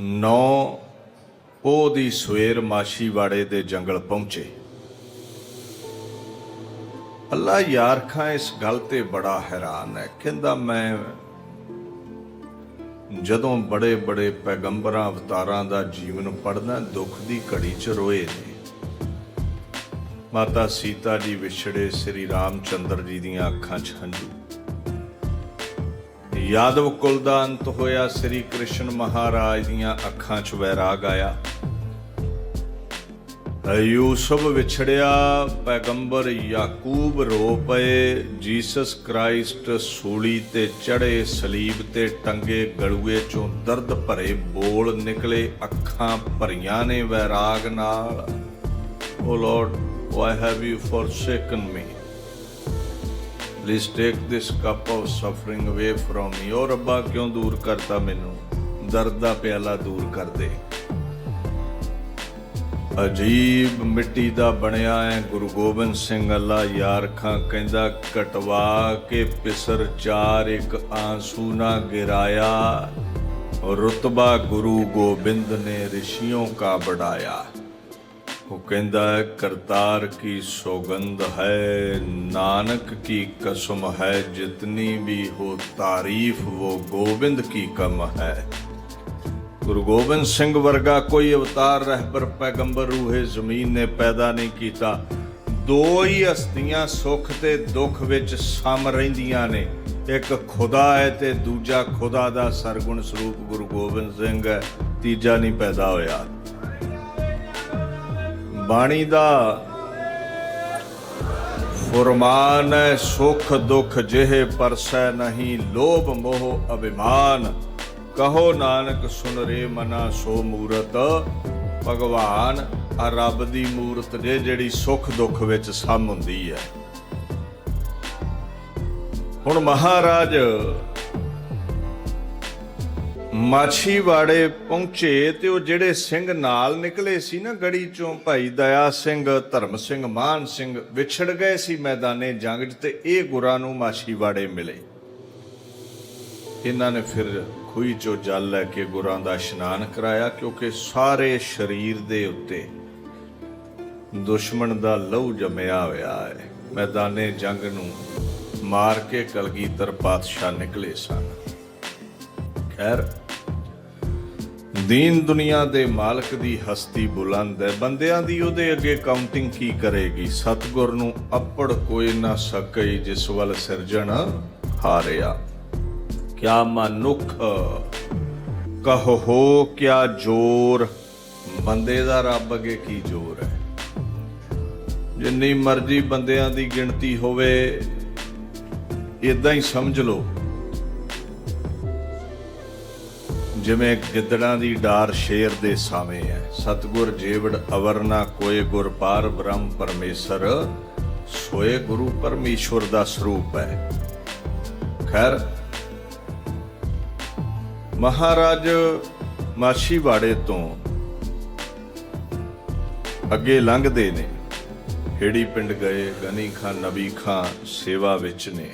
ਨੌ ਪੋਹ ਦੀ ਸਵੇਰ ਮਾਸ਼ੀਵਾੜੇ ਦੇ ਜੰਗਲ ਪਹੁੰਚੇ। ਅੱਲਾ ਯਾਰ ਖਾਂ, ਇਸ ਗੱਲ ਤੇ ਬੜਾ ਹੈਰਾਨ ਹੈ। ਕਹਿੰਦਾ, ਮੈਂ ਜਦੋਂ ਬੜੇ ਬੜੇ ਪੈਗੰਬਰਾਂ, ਅਵਤਾਰਾਂ ਦਾ ਜੀਵਨ ਪੜਨਾ ਦੁੱਖ ਦੀ ਘੜੀ ਚ ਰੋਏ ਨੇ। ਮਾਤਾ ਸੀਤਾ ਜੀ ਵਿਛੜੇ ਸ੍ਰੀ ਰਾਮਚੰਦਰ ਜੀ ਦੀਆਂ ਅੱਖਾਂ 'ਚ ਹੰਝੂ। ਯਾਦਵ ਕੁਲ ਦਾ ਅੰਤ ਹੋਇਆ, ਸ੍ਰੀ ਕ੍ਰਿਸ਼ਨ ਮਹਾਰਾਜ ਦੀਆਂ ਅੱਖਾਂ 'ਚ ਵੈਰਾਗ ਆਇਆ। ਯੂਸਫ ਵਿਛੜਿਆ, ਪੈਗੰਬਰ ਯਾਕੂਬ ਰੋ ਪਏ, ਜੀਸਸ ਕ੍ਰਾਈਸਟ ਸੂਲੀ ਤੇ ਚੜੇ ਸਲੀਬ ਤੇ ਟੰਗੇ ਗਲੂਏ ਚੋਂ ਦਰਦ ਭਰੇ ਬੋਲ ਨਿਕਲੇ, ਅੱਖਾਂ ਭਰੀਆਂ ਨੇ ਵੈਰਾਗ ਨਾਲ। O lord why have you forsaken me please take this cup of suffering away from me ਓ ਰੱਬਾ ਕਿਉਂ ਦੂਰ ਕਰਤਾ ਮੈਨੂੰ ਦਰਦ ਦਾ ਪਿਆਲਾ ਦੂਰ ਕਰ ਦੇ ਅਜੀਬ ਮਿੱਟੀ ਦਾ ਬਣਿਆ ਹੈ ਗੁਰੂ ਗੋਬਿੰਦ ਸਿੰਘ ਅੱਲਾ ਯਾਰ ਖਾਂ ਕਹਿੰਦਾ ਕਟਵਾ ਕੇ ਪਿਸਰ ਚਾਰ ਇੱਕ ਆਂਸੂ ਨਾ ਗਿਰਾਇਆ ਰਤਬਾ ਗੁਰੂ ਗੋਬਿੰਦ ਨੇ ਰਿਸ਼ੀਓਂ ਕਾ ਬੜਾਇਆ ਉਹ ਕਹਿੰਦਾ ਹੈ, ਕਰਤਾਰ ਕੀ ਸੌਗੰਧ ਹੈ, ਨਾਨਕ ਕੀ ਕਸਮ ਹੈ, ਜਿਤਨੀ ਵੀ ਹੋ ਤਾਰੀਫ ਉਹ ਗੋਬਿੰਦ ਕੀ ਕਮ ਹੈ। ਗੁਰੂ ਗੋਬਿੰਦ ਸਿੰਘ ਵਰਗਾ ਕੋਈ ਅਵਤਾਰ ਰਹਿਬਰ ਪੈਗੰਬਰ ਰੂਹੇ ਜ਼ਮੀਨ ਨੇ ਪੈਦਾ ਨਹੀਂ ਕੀਤਾ। ਦੋ ਹੀ ਹਸਤੀਆਂ ਸੁੱਖ ਤੇ ਦੁੱਖ ਵਿੱਚ ਸਮ ਰਹਿੰਦੀਆਂ ਨੇ। ਇੱਕ ਖੁਦਾ ਹੈ ਤੇ ਦੂਜਾ ਖੁਦਾ ਦਾ ਸਰਗੁਣ ਸਰੂਪ ਗੁਰੂ ਗੋਬਿੰਦ ਸਿੰਘ ਹੈ। ਤੀਜਾ ਨਹੀਂ ਪੈਦਾ ਹੋਇਆ। ਬਾਣੀ ਦਾ ਫਰਮਾਨ ਹੈ, ਸੁਖ ਦੁਖ ਜਿਹੇ ਪਰਸੈ ਨਹੀਂ, ਲੋਭ ਮੋਹ ਅਭਿਮਾਨ। ਕਹੋ ਨਾਨਕ, ਸੁਨ ਰੇ ਮਨਾ ਸੋ ਮੂਰਤ। ਭਗਵਾਨ ਆ ਰੱਬ ਦੀ ਮੂਰਤ ਜੇ, ਜਿਹੜੀ ਸੁਖ ਦੁੱਖ ਵਿੱਚ ਸਮ ਹੁੰਦੀ ਹੈ। ਹੁਣ ਮਹਾਰਾਜ ਮਾਛੀਵਾੜੇ ਪਹੁੰਚੇ ਤੇ ਉਹ ਜਿਹੜੇ ਸਿੰਘ ਨਾਲ ਨਿਕਲੇ ਸੀ ਨਾ ਗੜੀ ਚੋਂ, ਭਾਈ ਦਇਆ ਸਿੰਘ, ਧਰਮ ਸਿੰਘ, ਮਾਨ ਸਿੰਘ, ਵਿਛੜ ਗਏ ਸੀ ਮੈਦਾਨੇ ਜੰਗ 'ਚ ਤੇ ਇਹ ਗੁਰਾਂ ਨੂੰ ਮਾਛੀਵਾੜੇ ਮਿਲੇ। ਇਹਨਾਂ ਨੇ ਫਿਰ ਖੂਹੀ ਚੋਂ ਜਲ ਲੈ ਕੇ ਗੁਰਾਂ ਦਾ ਇਸ਼ਨਾਨ ਕਰਾਇਆ ਕਿਉਂਕਿ ਸਾਰੇ ਸਰੀਰ ਦੇ ਉੱਤੇ ਦੁਸ਼ਮਣ ਦਾ ਲਹੂ ਜਮਿਆ ਹੋਇਆ ਹੈ। ਮੈਦਾਨੇ ਜੰਗ ਨੂੰ ਮਾਰ ਕੇ ਕਲਗੀਧਰ ਪਾਤਸ਼ਾਹ ਨਿਕਲੇ ਸਨ। ਖੈਰ ਦੀਨ ਦੁਨੀਆ ਦੇ ਮਾਲਕ ਦੀ ਹਸਤੀ ਬੁਲੰਦ ਹੈ। ਬੰਦਿਆਂ ਦੀ ਉਹਦੇ ਅੱਗੇ ਕਾਊਂਟਿੰਗ ਕੀ ਕਰੇਗੀ? ਸਤਗੁਰ ਨੂੰ ਅੱਪੜ ਕੋਈ ਨਾ ਸਕਈ, ਜਿਸ ਵੱਲ ਸਿਰਜਣ ਹਾਰਿਆ। ਕਿਆ ਮਨੁੱਖ? ਕਹੋ ਕਿਆ ਜੋਰ? ਬੰਦੇ ਦਾ ਰੱਬ ਅੱਗੇ ਕੀ ਜੋਰ ਹੈ? ਜਿੰਨੀ ਮਰਜ਼ੀ ਬੰਦਿਆਂ ਦੀ ਗਿਣਤੀ ਹੋਵੇ ਇਦਾਂ ਹੀ ਸਮਝ ਲਓ। ਜਿਵੇਂ ਗਿੱਦੜਾਂ ਦੀ ਡਾਰ ਸ਼ੇਰ ਦੇ ਸਾਵੇਂ ਹੈ। ਸਤਗੁਰ ਜੀਵੜ ਅਵਰ ਨਾ ਕੋਏ ਗੁਰ ਪਾਰ ਬ੍ਰਹਮ ਪਰਮੇਸ਼ਰ, ਸੋਏ ਗੁਰੂ ਪਰਮੇਸ਼ਵਰ ਦਾ ਸਰੂਪ ਹੈ। ਖੈਰ, ਮਹਾਰਾਜ ਮਾਛੀਵਾੜੇ ਤੋਂ ਅੱਗੇ ਲੰਘਦੇ ਨੇ। ਹੇੜੀ ਪਿੰਡ ਗਏ ਗਨੀ ਖਾਂ ਨਬੀ ਖਾਂ ਸੇਵਾ ਵਿੱਚ ਨੇ।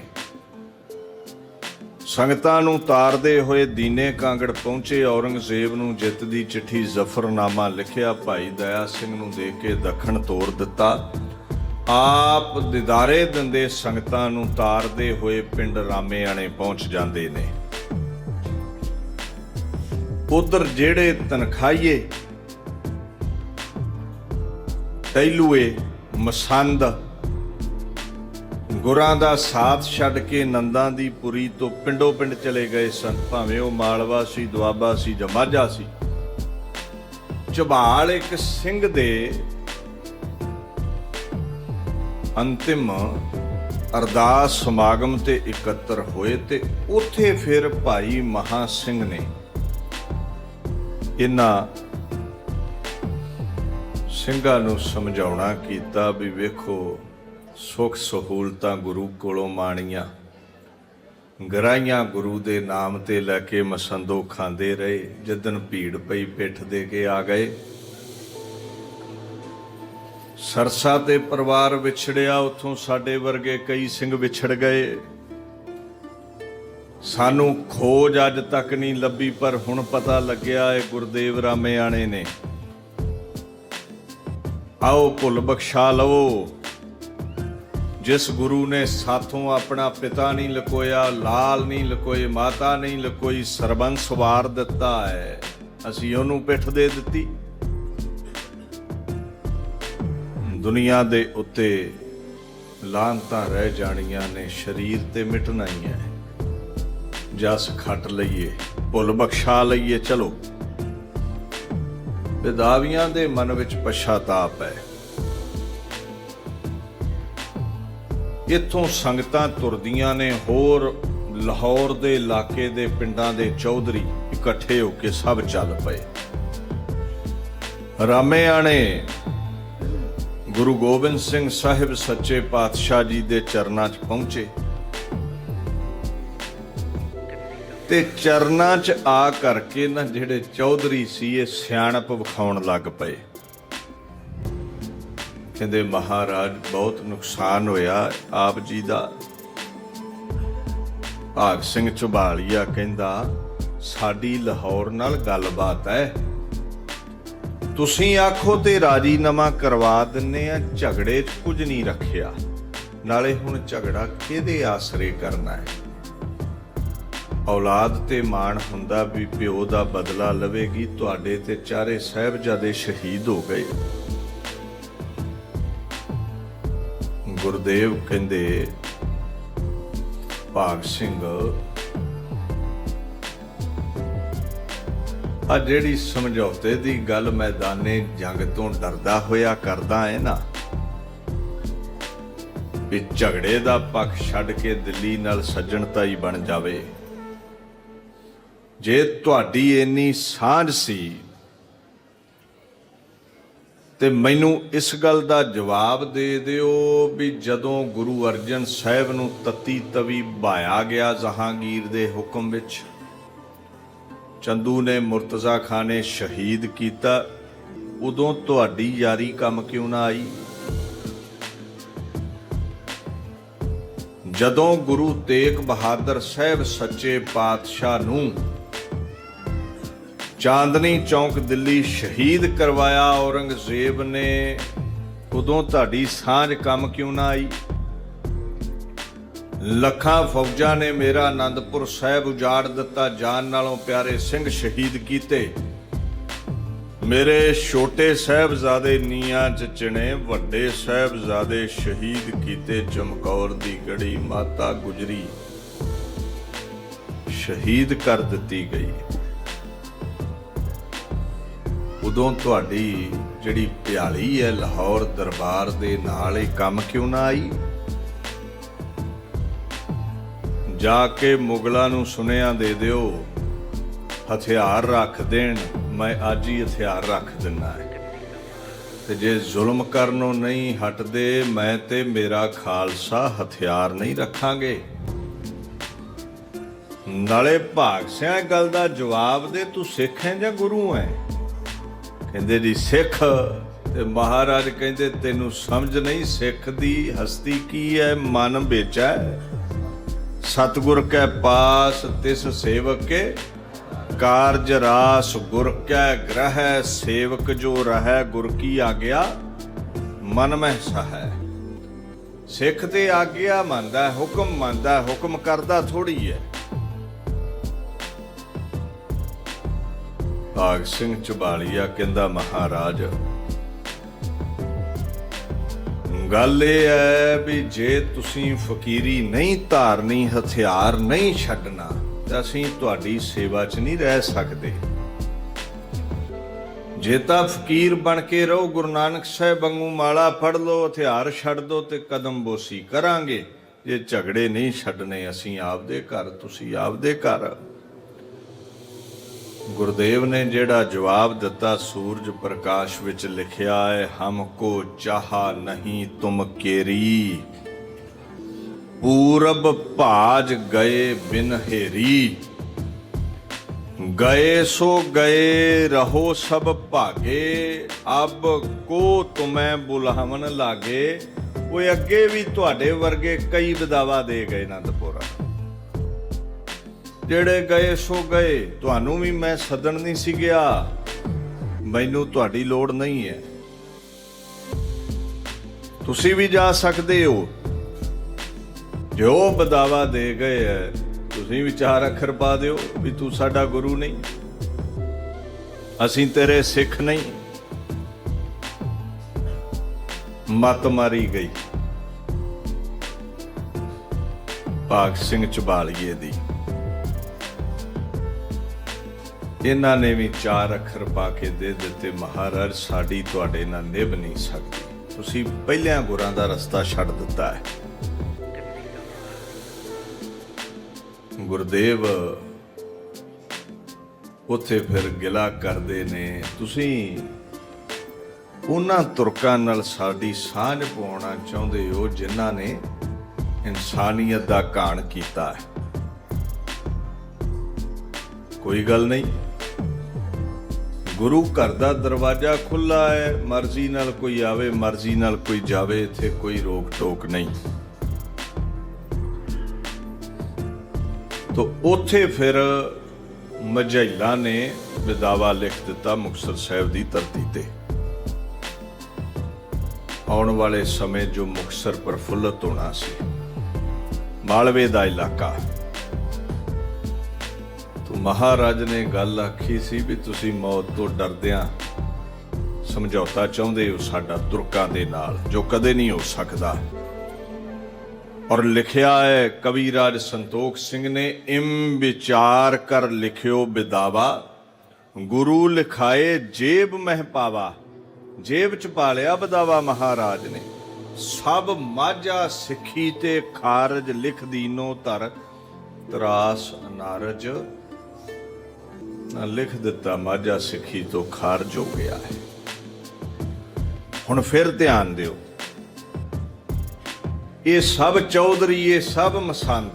ਸੰਗਤਾਂ ਨੂੰ ਤਾਰਦੇ ਹੋਏ ਦੀਨੇ ਕਾਂਗੜ ਪਹੁੰਚੇ, ਔਰੰਗਜ਼ੇਬ ਨੂੰ ਜਿੱਤ ਦੀ ਚਿੱਠੀ ਜ਼ਫਰਨਾਮਾ ਲਿਖਿਆ, ਭਾਈ ਦਇਆ ਸਿੰਘ ਨੂੰ ਦੇ ਕੇ ਦੱਖਣ ਤੋਰ ਦਿੱਤਾ। ਆਪ ਦਿਦਾਰੇ ਦਿੰਦੇ ਸੰਗਤਾਂ ਨੂੰ ਤਾਰਦੇ ਹੋਏ ਪਿੰਡ ਰਾਮੇ ਆਣੇ ਪਹੁੰਚ ਜਾਂਦੇ ਨੇ। ਉਧਰ ਜਿਹੜੇ ਤਨਖਾਈਏ ਟੈਲੂਏ ਮਸੰਦ ਗੁਰਾਂ ਦਾ ਸਾਥ ਛੱਡ ਕੇ ਨੰਦਾਂ ਦੀ ਪੁਰੀ ਤੋਂ ਪਿੰਡੋ ਪਿੰਡ ਚਲੇ ਗਏ ਸਨ। ਭਾਵੇਂ ਉਹ ਮਾਲਵਾ ਸੀ, ਦੁਆਬਾ ਸੀ ਜਾਂ ਮਾਝਾ ਸੀ। ਝਬਾਲ ਇੱਕ ਸਿੰਘ ਦੇ ਅੰਤਿਮ ਅਰਦਾਸ ਸਮਾਗਮ ਤੇ ਇਕੱਤਰ ਹੋਏ ਤੇ ਉੱਥੇ ਫਿਰ ਭਾਈ ਮਹਾ ਸਿੰਘ ਨੇ ਇਹਨਾਂ ਸਿੰਘਾਂ ਨੂੰ ਸਮਝਾਉਣਾ ਕੀਤਾ ਵੀ ਵੇਖੋ ਸੁਖ ਸਹੂਲਤਾਂ ਗੁਰੂ ਕੋਲੋਂ ਮਾਣੀਆਂ। ਗਰਾਈਆਂ ਗੁਰੂ ਦੇ ਨਾਮ ਤੇ ਲੈ ਕੇ ਮਸੰਦੋ ਖਾਂਦੇ ਰਹੇ। ਜਦਨ ਭੀੜ ਪਈ, ਪਿੱਠ ਦੇ ਕੇ ਆ ਗਏ। ਸਰਸਾ ਤੇ ਪਰਿਵਾਰ ਵਿਛੜਿਆ, ਉਥੋਂ ਸਾਡੇ ਵਰਗੇ ਕਈ ਸਿੰਘ ਵਿਛੜ ਗਏ। ਸਾਨੂੰ ਖੋਜ ਅੱਜ ਤੱਕ ਨਹੀਂ ਲੱਭੀ, ਪਰ ਹੁਣ ਪਤਾ ਲੱਗਿਆ, ਇਹ ਗੁਰਦੇਵ ਰਾਮੇ ਆਣੇ ਨੇ। ਆਓ, ਭੁੱਲ ਬਖਸ਼ਾ ਲਵੋ। ਜਿਸ ਗੁਰੂ ਨੇ ਸਾਥੋਂ ਆਪਣਾ ਪਿਤਾ ਨਹੀਂ ਲਕੋਇਆ, ਲਾਲ ਨਹੀਂ ਲਕੋਏ, ਮਾਤਾ ਨਹੀਂ ਲਕੋਈ, ਸਰਬੰਸ ਸਵਾਰ ਦਿੱਤਾ ਹੈ। ਅਸੀਂ ਉਹਨੂੰ ਪਿੱਠ ਦੇ ਦਿੱਤੀ। ਦੁਨੀਆ ਦੇ ਉੱਤੇ ਲਾਂਤਾਂ ਰਹਿ ਜਾਣੀਆਂ ਨੇ, ਸਰੀਰ ਤੇ ਮਿਟਣਾ ਹੀ ਹੈ ਜਸ ਖੱਟ ਲਈਏ, ਭੁੱਲ ਬਖਸ਼ਾ ਲਈਏ, ਚਲੋ। ਵਿਦਾਵੀਆਂ ਦੇ ਮਨ ਵਿੱਚ ਪਛਤਾਪ ਹੈ। ਇੱਥੋਂ ਸੰਗਤਾਂ ਤੁਰਦੀਆਂ ਨੇ, ਹੋਰ ਲਾਹੌਰ ਦੇ ਇਲਾਕੇ ਦੇ ਪਿੰਡਾਂ ਦੇ ਚੌਧਰੀ ਇਕੱਠੇ ਹੋ ਕੇ ਸਭ ਚੱਲ ਪਏ। ਰਾਮੇਆਣੇ, ਗੁਰੂ ਗੋਬਿੰਦ ਸਿੰਘ ਸਾਹਿਬ ਸੱਚੇ ਪਾਤਸ਼ਾਹ ਜੀ ਦੇ ਚਰਨਾਂ 'ਚ ਪਹੁੰਚੇ। ਤੇ ਚਰਨਾਂ 'ਚ ਆ ਕਰਕੇ ਨਾ ਜਿਹੜੇ ਚੌਧਰੀ ਸੀ, ਇਹ ਸਿਆਣਪ ਵਿਖਾਉਣ ਲੱਗ ਪਏ। ਕਹਿੰਦੇ ਮਹਾਰਾਜ, ਬਹੁਤ ਨੁਕਸਾਨ ਹੋਇਆ। ਆਪ ਜੀ ਦਾ ਭਾਗ ਸਿੰਘ ਝਬਾਲੀਆ ਕਹਿੰਦਾ, ਸਾਡੀ ਲਾਹੌਰ ਨਾਲ ਗੱਲਬਾਤ ਹੈ। ਤੁਸੀਂ ਆਖੋ ਤੇ ਰਾਜੀਨਾਮਾ ਕਰਵਾ ਦਿੰਨੇ ਆ, ਝਗੜੇ 'ਚ ਕੁਝ ਨਹੀਂ ਰੱਖਿਆ। ਨਾਲੇ ਹੁਣ ਝਗੜਾ ਕਿਹਦੇ ਆਸਰੇ ਕਰਨਾ ਹੈ? ਔਲਾਦ ਤੇ ਮਾਣ ਹੁੰਦਾ ਵੀ ਪਿਓ ਦਾ ਬਦਲਾ ਲਵੇਗੀ, ਤੁਹਾਡੇ ਤੇ ਚਾਰੇ ਸਹਿਬਜ਼ਾਦੇ ਸ਼ਹੀਦ ਹੋ ਗਏ। ਗੁਰਦੇਵ ਕਹਿੰਦੇ, ਭਾਗ ਸਿੰਘ ਆ ਜਿਹੜੀ ਸਮਝੌਤੇ ਦੀ ਗੱਲ ਮੈਦਾਨੇ ਜੰਗ ਤੋਂ ਡਰਦਾ ਹੋਇਆ ਕਰਦਾ ਹੈ ਨਾ, ਵੀ ਝਗੜੇ ਦਾ ਪੱਖ ਛੱਡ ਕੇ ਦਿੱਲੀ ਨਾਲ ਸੱਜਣਤਾ ਹੀ ਬਣ ਜਾਵੇ। ਜੇ ਤੁਹਾਡੀ ਇੰਨੀ ਸਾਂਝ ਸੀ ਤੇ ਮੈਨੂੰ ਇਸ ਗੱਲ ਦਾ ਜਵਾਬ ਦੇ ਦਿਓ ਵੀ ਜਦੋਂ ਗੁਰੂ ਅਰਜਨ ਸਾਹਿਬ ਨੂੰ ਤਤੀ ਤਵੀ ਭਾਇਆ ਗਿਆ ਜਹਾਂਗੀਰ ਦੇ ਹੁਕਮ ਵਿੱਚ, ਚੰਦੂ ਨੇ ਮੁਰਤਜ਼ਾ ਖਾਨ ਸ਼ਹੀਦ ਕੀਤਾ, ਉਦੋਂ ਤੁਹਾਡੀ ਯਾਰੀ ਕੰਮ ਕਿਉਂ ਨਾ ਆਈ? ਜਦੋਂ ਗੁਰੂ ਤੇਗ ਬਹਾਦਰ ਸਾਹਿਬ ਸੱਚੇ ਪਾਤਸ਼ਾਹ ਨੂੰ ਚਾਂਦਨੀ ਚੌਂਕ ਦਿੱਲੀ ਸ਼ਹੀਦ ਕਰਵਾਇਆ, ਔਰੰਗਜ਼ੇਬ ਨੇ। ਉਦੋਂ ਤੁਹਾਡੀ ਸਾਂਝ ਕੰਮ ਕਿਉਂ ਨਾ ਆਈ? ਲੱਖਾਂ ਫੌਜਾਂ ਨੇ ਮੇਰਾ ਆਨੰਦਪੁਰ ਸਾਹਿਬ ਉਜਾੜ ਦਿੱਤਾ, ਜਾਨ ਨਾਲੋਂ ਪਿਆਰੇ ਸਿੰਘ ਸ਼ਹੀਦ ਕੀਤੇ। ਮੇਰੇ ਛੋਟੇ ਸਾਹਿਬਜ਼ਾਦੇ ਨੀਆਂ ਚ ਚਿਣੇ, ਵੱਡੇ ਸਾਹਿਬਜ਼ਾਦੇ ਸ਼ਹੀਦ ਕੀਤੇ, ਚਮਕੌਰ ਦੀ ਗੜੀ ਮਾਤਾ ਗੁਜਰੀ। ਸ਼ਹੀਦ ਕਰ ਦਿੱਤੀ ਗਈ। ਉਦੋਂ ਤੁਹਾਡੀ ਜਿਹੜੀ ਪਿਆਲੀ ਹੈ ਲਾਹੌਰ ਦਰਬਾਰ ਦੇ ਨਾਲ ਇਹ ਕੰਮ ਕਿਉਂ ਨਾ ਆਈ? ਜਾ ਕੇ ਮੁਗਲਾਂ ਨੂੰ ਸੁਨੇਹਾ ਦੇ ਦਿਓ, ਹਥਿਆਰ ਰੱਖ ਦੇਣ, ਮੈਂ ਅੱਜ ਹੀ ਹਥਿਆਰ ਰੱਖ ਦਿੰਨਾ ਹੈ। ਤੇ ਜੇ ਜ਼ੁਲਮ ਕਰਨੋਂ ਨਹੀਂ ਹਟਦੇ, ਮੈਂ ਤੇ ਮੇਰਾ ਖਾਲਸਾ ਹਥਿਆਰ ਨਹੀਂ ਰੱਖਾਂਗੇ। ਨਾਲੇ ਭਾਗ ਸਿਆ ਗੱਲ ਦਾ ਜਵਾਬ ਦੇ ਤੂੰ ਸਿੱਖ ਹੈ ਜਾਂ ਗੁਰੂ ਹੈ? ਕਹਿੰਦੇ ਜੀ, ਸਿੱਖ ਤੇ ਮਹਾਰਾਜ ਕਹਿੰਦੇ, ਤੈਨੂੰ ਸਮਝ ਨਹੀਂ ਸਿੱਖ ਦੀ ਹਸਤੀ ਕੀ ਹੈ ਮਨ ਵਿੱਚ। ਹੈ ਸਤਗੁਰ ਕੈ ਪਾਸ, ਤਿਸ ਸੇਵਕ। ਕੇ ਕਾਰਜ ਰਾਸ, ਗੁਰ ਕੈ ਗ੍ਰਹਿ, ਸੇਵਕ ਜੋ ਰਹੈ, ਗੁਰ ਕੀ ਆਗਿਆ, ਮਨ ਮਹਿ ਸਹੈ। ਸਿੱਖ ਤੇ ਆਗਿਆ ਮੰਨਦਾ, ਹੁਕਮ ਮੰਨਦਾ, ਹੁਕਮ ਕਰਦਾ ਥੋੜੀ ਹੈ ਭਾਗ ਸਿੰਘ ਚਬਾਲੀਆ ਕਹਿੰਦਾ, ਮਹਾਰਾਜ, ਗੱਲ ਇਹ ਹੈ ਵੀ ਜੇ ਤੁਸੀਂ ਫਕੀਰੀ ਨਹੀਂ ਧਾਰਨੀ, ਹਥਿਆਰ ਨਹੀਂ ਛੱਡਣਾ, ਤਾਂ ਅਸੀਂ ਤੁਹਾਡੀ ਸੇਵਾ 'ਚ ਨਹੀਂ ਰਹਿ ਸਕਦੇ। ਜੇ ਤਾਂ ਫਕੀਰ ਬਣ ਕੇ ਰਹੋ, ਗੁਰੂ ਨਾਨਕ ਸਾਹਿਬ ਵਾਂਗੂ ਮਾਲਾ ਫੜ ਲਓ, ਹਥਿਆਰ ਛੱਡ ਦੋ ਤੇ ਕਦਮ ਬੋਸੀ ਕਰਾਂਗੇ। ਜੇ ਝਗੜੇ ਨਹੀਂ ਛੱਡਨੇ ਅਸੀਂ ਆਪਦੇ ਘਰ, ਤੁਸੀਂ ਆਪਦੇ ਘਰ ਗੁਰਦੇਵ ਨੇ ਜਿਹੜਾ ਜਵਾਬ ਦਿੱਤਾ, ਸੂਰਜ ਪ੍ਰਕਾਸ਼ ਵਿੱਚ ਲਿਖਿਆ ਹੈ ਹਮਕੋ ਚਾਹਾ ਨਹੀਂ ਤੁਮ ਕੇਰੀ। ਪੂਰਬ ਭਾਜ ਗਏ ਬਿਨ ਹੇਰੀ। ਗਏ ਸੋ ਗਏ, ਰਹੋ ਸਭ ਭਾਗੇ। ਅਬ ਕੋ ਤੁਮੈ ਬੁਲਾਵਨ ਲਾਗੇ। ਉਹ ਅੱਗੇ ਵੀ ਤੁਹਾਡੇ ਵਰਗੇ ਕਈ ਵਿਦਾਵਾ ਦੇ ਗਏ ਆਨੰਦਪੁਰਾ ਜਿਹੜੇ ਗਏ ਸੋ ਗਏ, ਤੁਹਾਨੂੰ ਵੀ ਮੈਂ ਸੱਦਣ ਨਹੀਂ ਸੀ ਗਿਆ। ਮੈਨੂੰ ਤੁਹਾਡੀ ਲੋੜ ਨਹੀਂ ਹੈ। ਤੁਸੀਂ ਵੀ ਜਾ ਸਕਦੇ ਹੋ। ਜੋ ਬਦਾਵਾ ਦੇ ਗਏ ਹੈ, ਤੁਸੀਂ ਵਿਚਾਰ ਅੱਖਰ ਪਾ ਦਿਓ ਵੀ ਤੂੰ ਸਾਡਾ ਗੁਰੂ ਨਹੀਂ। ਅਸੀਂ ਤੇਰੇ ਸਿੱਖ ਨਹੀਂ। ਮਤ ਮਾਰੀ ਗਈ। ਭਾਗ ਸਿੰਘ ਚਬਾਲੀਏ ਦੀ। ਇਹਨਾਂ ਨੇ ਵੀ ਚਾਰ ਅੱਖਰ ਪਾ ਕੇ ਦੇ ਦਿੱਤੇ, ਮਹਾਰਾਜ, ਸਾਡੀ ਤੁਹਾਡੇ ਨਾਲ ਨਿਭ ਨਹੀਂ ਸਕਦੀ। ਤੁਸੀਂ ਪਹਿਲਿਆਂ ਗੁਰਾਂ ਦਾ ਰਸਤਾ ਛੱਡ ਦਿੱਤਾ ਹੈ। ਗੁਰਦੇਵ ਉੱਥੇ ਫਿਰ ਗਿਲਾ ਕਰਦੇ ਨੇ, ਤੁਸੀਂ ਉਹਨਾਂ ਤੁਰਕਾਂ ਨਾਲ ਸਾਡੀ ਸਾਂਝ ਪਾਉਣਾ ਚਾਹੁੰਦੇ ਹੋ ਜਿਨ੍ਹਾਂ ਨੇ ਇਨਸਾਨੀਅਤ ਦਾ ਘਾਣ ਕੀਤਾ ਹੈ। ਕੋਈ ਗੱਲ ਨਹੀਂ। ਗੁਰੂ ਘਰ ਦਾ ਦਰਵਾਜ਼ਾ ਖੁੱਲਾ ਹੈ, ਮਰਜ਼ੀ ਨਾਲ ਕੋਈ ਆਵੇ, ਮਰਜ਼ੀ ਨਾਲ ਕੋਈ ਜਾਵੇ, ਇੱਥੇ ਕੋਈ ਰੋਕ ਟੋਕ ਨਹੀਂ। ਤੋ ਉੱਥੇ ਫਿਰ ਮਝੈਲਾ ਨੇ ਵਿਦਾਵਾ ਲਿਖ ਦਿੱਤਾ ਮੁਕਤਸਰ ਸਾਹਿਬ ਦੀ ਧਰਤੀ ਤੇ। ਆਉਣ ਵਾਲੇ ਸਮੇਂ ਜੋ ਮੁਕਤਸਰ ਪ੍ਰਫੁੱਲਤ ਹੋਣਾ ਸੀ, ਮਾਲਵੇ ਦਾ ਇਲਾਕਾ। ਮਹਾਰਾਜ ਨੇ ਗੱਲ ਆਖੀ ਸੀ ਵੀ ਤੁਸੀਂ ਮੌਤ ਤੋਂ ਡਰਦਿਆਂ ਸਮਝੌਤਾ ਚਾਹੁੰਦੇ ਹੋ ਸਾਡਾ ਤੁਰਕਾਂ ਦੇ ਨਾਲ, ਜੋ ਕਦੇ ਨਹੀਂ ਹੋ ਸਕਦਾ। ਔਰ ਲਿਖਿਆ ਹੈ ਕਵੀ ਰਾਜ ਸੰਤੋਖ ਸਿੰਘ ਨੇ, ਇਮ ਵਿਚਾਰ ਕਰ ਲਿਖਿਓ ਬਿਦਾਵਾ, ਗੁਰੂ ਲਿਖਾਏ ਜੇਬ ਮਹਿ ਪਾਵਾ, ਜੇਬ ਚ ਪਾ ਲਿਆ ਬਦਾਵਾ ਮਹਾਰਾਜ ਨੇ। ਸਭ ਮਾਝਾ ਸਿੱਖੀ ਤੇ ਖਾਰਜ ਲਿਖ ਦੀਨੋ ਧਰ, ਤਰਾਸ ਅਨਾਰਜ ਲਿਖ ਦਿੱਤਾ ਮਾਝਾ ਸਿੱਖੀ ਤੋਂ ਖਾਰਜ ਹੋ ਗਿਆ ਹੈ। ਹੁਣ ਫਿਰ ਧਿਆਨ ਦਿਓ। ਇਹ ਸਭ ਚੌਧਰੀ, ਇਹ ਸਭ ਮਸੰਦ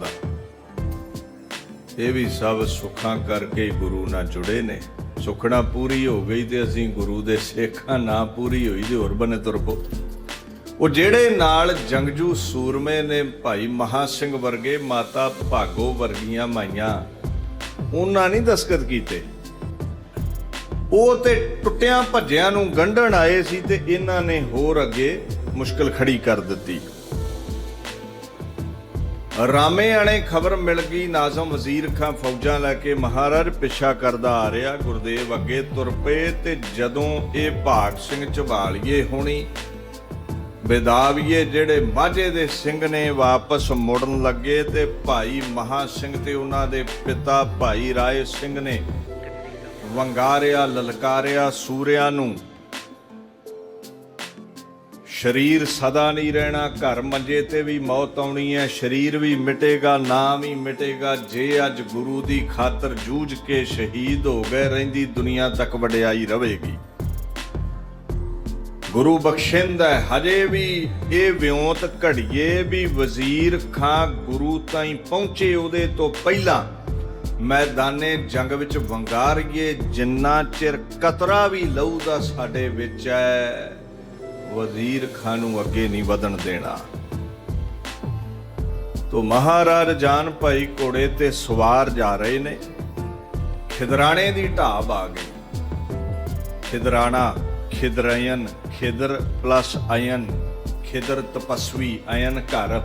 ਇਹ ਵੀ ਸਭ ਸੁੱਖਾਂ ਕਰਕੇ ਗੁਰੂ ਨਾਲ ਜੁੜੇ ਨੇ। ਸੁਖਣਾ ਪੂਰੀ ਹੋ ਗਈ ਤੇ ਅਸੀਂ ਗੁਰੂ ਦੇ ਸੇਖਾਂ ਨਾ ਪੂਰੀ ਹੋਈ ਤੇ ਹੋਰ ਬਨੇ ਤੁਰ ਪੋ। ਉਹ ਜਿਹੜੇ ਨਾਲ ਜੰਗਜੂ ਸੂਰਮੇ ਨੇ ਭਾਈ ਮਹਾ ਸਿੰਘ ਵਰਗੇ ਮਾਤਾ ਭਾਗੋ ਵਰਗੀਆਂ ਮਾਈਆਂ ਉਹਨਾਂ ਨਹੀਂ ਦਸਕਤ ਕੀਤੇ। ਉਹ ਤੇ ਟੁੱਟਿਆਂ ਭੱਜਿਆਂ ਨੂੰ ਗੰਢਣ ਆਏ ਸੀ ਤੇ ਇਹਨਾਂ ਨੇ ਹੋਰ ਅੱਗੇ ਮੁਸ਼ਕਲ ਖੜੀ ਕਰ ਦਿੱਤੀ। ਰਾਮੇ ਆਣੇ ਖਬਰ ਮਿਲ ਗਈ, ਨਾਜ਼ਮ ਵਜ਼ੀਰ ਖਾਂ ਫੌਜਾਂ ਲੈ ਕੇ ਮਹਾਰਾਜ ਪਿੱਛਾ ਕਰਦਾ ਆ ਰਿਹਾ। ਗੁਰਦੇਵ ਅੱਗੇ ਤੁਰ ਪਏ ਤੇ ਜਦੋਂ ਇਹ ਭਾਗ ਸਿੰਘ ਝਬਾਲੀਏ ਹੋਣੀ ਬੇਦਾਵੀਏ ਜਿਹੜੇ ਮਾਝੇ ਦੇ ਸਿੰਘ ਨੇ ਵਾਪਸ ਮੁੜਨ ਲੱਗੇ ਤੇ ਭਾਈ ਮਹਾ ਸਿੰਘ ਤੇ ਉਹਨਾਂ ਦੇ ਪਿਤਾ ਭਾਈ ਰਾਏ ਸਿੰਘ ਨੇ ਵੰਗਾਰਿਆ, ਲਲਕਾਰਿਆ ਸੂਰਿਆਂ ਨੂੰ। ਸ਼ਰੀਰ ਸਦਾ ਨਹੀਂ ਰਹਿਣਾ, ਘਰ ਮੰਜੇ ਤੇ ਵੀ ਮੌਤ ਆਉਣੀ ਹੈ, ਸ਼ਰੀਰ ਵੀ ਮਿਟੇਗਾ, ਨਾਮ ਵੀ ਮਿਟੇਗਾ, ਜੇ ਅੱਜ ਗੁਰੂ ਦੀ ਖਾਤਰ ਜੂਝ ਕੇ ਸ਼ਹੀਦ ਹੋ ਗਏ, ਰਹਿੰਦੀ ਦੁਨੀਆ ਤੱਕ ਵਡਿਆਈ ਰਹੇਗੀ। ਗੁਰੂ ਬਖਸ਼ਿੰਦ ਹੈ, ਹਜੇ ਵੀ ਇਹ ਵਿਉਂਤ ਘੜੀਏ ਵੀ ਵਜ਼ੀਰ ਖਾਂ ਗੁਰੂ ਤਾਈਂ ਪਹੁੰਚੇ ਉਹਦੇ ਤੋਂ ਪਹਿਲਾਂ। ਮੈਦਾਨੇ ਜੰਗ ਵਿੱਚ ਵੰਗਾਰੀਏ ਜਿੰਨਾ ਚਿਰ ਕਤਰਾ ਵੀ ਲਹੂ ਦਾ ਸਾਡੇ ਵਿੱਚ ਹੈ ਵਜ਼ੀਰ ਖਾਂ ਨੂੰ ਅੱਗੇ ਨਹੀਂ ਵਧਣ ਦੇਣਾ। ਤੋ ਮਹਾਰਾਜ ਜਾਨ ਭਾਈ ਘੋੜੇ ਤੇ ਸਵਾਰ ਜਾ ਰਹੇ ਨੇ। ਖਿਦਰਾਣੇ ਦੀ ਢਾਬ ਆ ਗਈ। ਖਿਦਰਾਣਾ ਖਿਦਰਯਨ ਖਿਦਰ ਪਲੱਸ ਅਯਨ ਖਿਦਰ ਤਪਸਵੀ ਅਯਨ ਘਰ।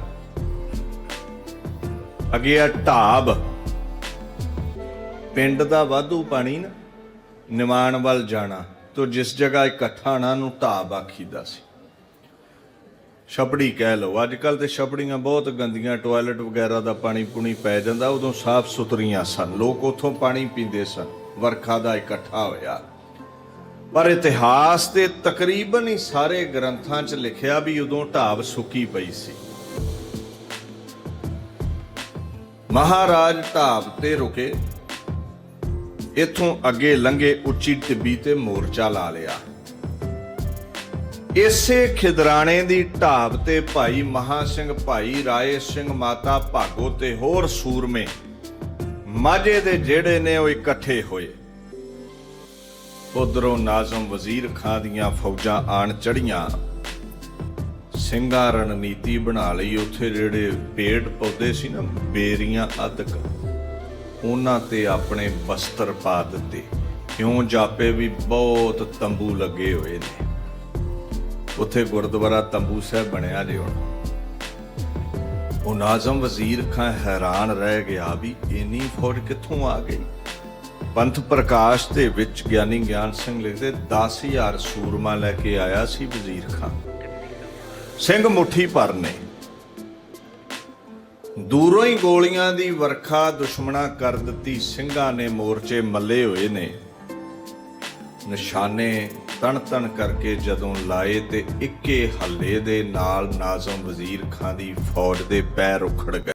ਅੱਗੇ ਆ ਢਾਬ। ਪਿੰਡ ਦਾ ਵਾਧੂ ਪਾਣੀ ਨਾ, ਨਿਮਾਣ ਵੱਲ ਜਾਣਾ। ਤੋ ਜਿਸ ਜਗ੍ਹਾ ਇਕੱਠਾ ਨਾ ਨੂੰ ਢਾਬ ਆਖੀਦਾ ਸੀ। ਛਪੜੀ ਕਹਿ ਲਓ ਅੱਜ ਕੱਲ ਤੇ ਛਪੜੀਆਂ ਬਹੁਤ ਗੰਦੀਆਂ, ਟਾਇਲਟ ਵਗੈਰਾ ਦਾ ਪਾਣੀ ਪੁਣੀ ਪੈ ਜਾਂਦਾ, ਉਦੋਂ ਸਾਫ਼ ਸੁਥਰੀਆਂ ਸਨ। ਲੋਕ ਉਥੋਂ ਪਾਣੀ ਪੀਂਦੇ ਸਨ। ਵਰਖਾ ਦਾ ਇਕੱਠਾ ਹੋਇਆ। ਪਰ ਇਤਿਹਾਸ ਤੇ ਤਕਰੀਬਨ ਹੀ ਸਾਰੇ ਗ੍ਰੰਥਾਂ 'ਚ ਲਿਖਿਆ ਵੀ ਉਦੋਂ ਢਾਬ ਸੁੱਕੀ ਪਈ ਸੀ। ਮਹਾਰਾਜ ਢਾਬ ਤੇ ਰੁਕੇ। ਇੱਥੋਂ ਅੱਗੇ ਲੰਘੇ ਉੱਚੀ ਟਿੱਬੀ ਤੇ ਮੋਰਚਾ ਲਾ ਲਿਆ। ਇਸੇ ਖਿਦਰਾਣੇ ਦੀ ਢਾਬ ਤੇ ਭਾਈ ਮਹਾ ਸਿੰਘ ਭਾਈ ਰਾਏ ਸਿੰਘ ਮਾਤਾ ਭਾਗੋ ਤੇ ਹੋਰ ਸੂਰਮੇ, ਮਾਝੇ ਦੇ ਜਿਹੜੇ ਨੇ ਉਹ ਇਕੱਠੇ ਹੋਏ। ਉਧਰੋਂ ਨਾਜ਼ਮ ਵਜ਼ੀਰ ਖਾਂ ਦੀਆਂ ਫੌਜਾਂ ਆਣ ਚੜੀਆਂ ਸਿੰਘਾਂ ਰਣਨੀਤੀ ਬਣਾ ਲਈ। ਉੱਥੇ ਜਿਹੜੇ ਪੇੜ ਪੌਦੇ ਸੀ ਨਾ, ਬੇਰੀਆਂ ਅਦਕ ਉਹਨਾਂ ਤੇ ਆਪਣੇ ਬਸਤਰ ਪਾ ਦਿੱਤੇ। ਕਿਉਂ ਜਾਪੇ ਵੀ ਬਹੁਤ ਤੰਬੂ ਲੱਗੇ ਹੋਏ ਨੇ। ਉੱਥੇ ਗੁਰਦੁਆਰਾ ਤੰਬੂ ਸਾਹਿਬ ਬਣਿਆ ਜੇ ਹੁਣ। ਉਹ ਨਾਜ਼ਮ ਵਜ਼ੀਰ ਖਾਂ ਹੈਰਾਨ ਰਹਿ ਗਿਆ ਵੀ ਇੰਨੀ ਫੌਜ ਕਿੱਥੋਂ ਆ ਗਈ? ਪੰਥ ਪ੍ਰਕਾਸ਼ ਦੇ ਵਿੱਚ ਗਿਆਨੀ ਗਿਆਨ ਸਿੰਘ ਲਿਖਦੇ 10000 ਸੂਰਮਾ ਲੈ ਕੇ ਆਇਆ ਸੀ ਵਜ਼ੀਰ ਖਾਂ ਸਿੰਘ ਮੁੱਠੀ ਭਰ ਨੇ। ਦੂਰੋਂ ਹੀ ਗੋਲੀਆਂ ਦੀ ਵਰਖਾ ਦੁਸ਼ਮਣਾ ਕਰ ਦਿੱਤੀ, ਸਿੰਘਾਂ ਨੇ ਮੋਰਚੇ ਮੱਲੇ ਹੋਏ ਨੇ। ਨਿਸ਼ਾਨੇ ਤਣ ਤਣ ਕਰਕੇ ਜਦੋਂ ਲਾਏ ਤੇ ਇੱਕੇ ਹੱਲੇ ਦੇ ਨਾਲ ਨਾਜ਼ਮ ਵਜ਼ੀਰ ਖਾਂ ਦੀ ਫੌਜ ਦੇ ਪੈਰ ਉਖੜ ਗਏ।